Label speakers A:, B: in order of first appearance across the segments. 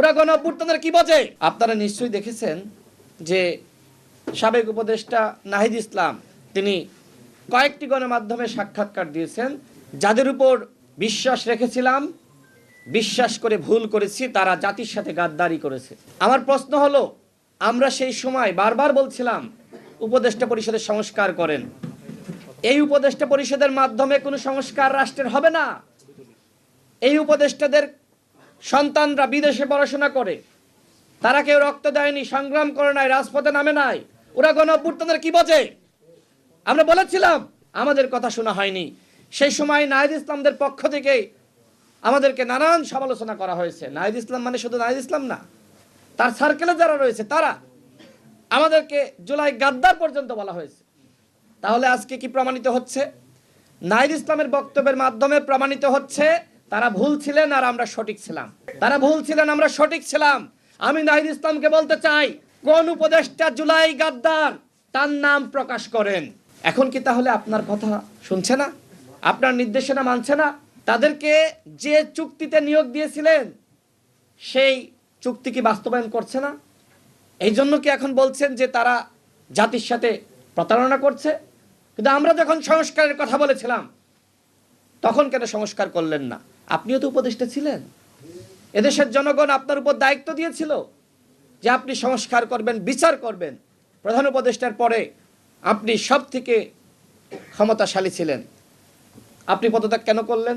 A: ওরা গণ অভ্যুত্থানের কি বোঝে আপনারা নিশ্চয়ই দেখেছেন যে সাবেক উপদেষ্টা নাহিদ ইসলাম, তিনি কয়েকটি গণমাধ্যমে সাক্ষাৎকার দিয়েছেন। যাদের উপর বিশ্বাস রেখেছিলাম, বিশ্বাস করে ভুল করেছি, তারা জাতির সাথে গাদ্দারি করেছে। আমার প্রশ্ন হলো, আমরা সেই সময় বারবার বলছিলাম, উপদেষ্টা পরিষদের সংস্কার করেন। এই উপদেষ্টা পরিষদের মাধ্যমে কোনো সংস্কার রাষ্ট্রের হবে না। এই উপদেষ্টাদের সন্তানরা বিদেশে পড়াশোনা করে। তারা কেউ রক্ত দেয়নি, সংগ্রাম করে নাই, রাজপথে নামে নাই। ওরা গণ অভ্যুত্থানের কি বোঝে আমরা বলেছিলাম, আমাদের কথা শোনা হয়নি। সেই সময় নাহিদ ইসলামদের পক্ষ থেকে আমাদেরকে নানান সমালোচনা করা হয়েছে। নাহিদ ইসলাম মানে শুধু নাহিদ ইসলাম না, তার সার্কেলে যারা রয়েছে, তারা আমাদেরকে জুলাই গাদ্দার পর্যন্ত বলা হয়েছে। তাহলে আজকে কি প্রমাণিত হচ্ছে? নাইদ ইসলামের বক্তব্যের মাধ্যমে প্রমাণিত হচ্ছে তারা ভুল ছিলেন আর আমরা সঠিক ছিলাম। তারা ভুল ছিলেন, আমরা সঠিক ছিলাম। আমি নাহিদ ইসলামকে বলতে চাই, কোন উপদেষ্টা জুলাই গাদ্দার তার নাম প্রকাশ করেন? এখন কি তাহলে আপনার কথা শুনছে না? আপনার নির্দেশনা মানছে না? তাদেরকে যে চুক্তিতে নিয়োগ দিয়েছিলেন, সেই চুক্তি কি বাস্তবায়ন করছে না? এই জন্য কি এখন বলছেন যে তারা জাতির সাথে প্রতারণা করছে? কিন্তু আমরা যখন সংস্কারের কথা বলেছিলাম, তখন কেন সংস্কার করলেন না? আপনিও তো উপদেষ্টা ছিলেন। এদেশের জনগণ আপনার উপর দায়িত্ব দিয়েছিল যে আপনি সংস্কার করবেন, বিচার করবেন। প্রধান উপদেষ্টার পরে আপনি সব থেকে ক্ষমতাশালী ছিলেন। আপনি পদত্যাগ কেন করলেন?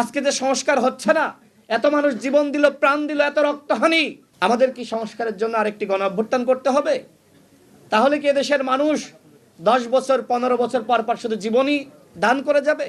A: আজকে যে সংস্কার হচ্ছে না, এত মানুষ জীবন দিল, প্রাণ দিল, এত রক্তহানি, আমাদের কি সংস্কারের জন্য আরেকটি গণ করতে হবে? তাহলে কি এদেশের মানুষ দশ বছর, পনেরো বছর পর পর শুধু জীবনই দান করে যাবে?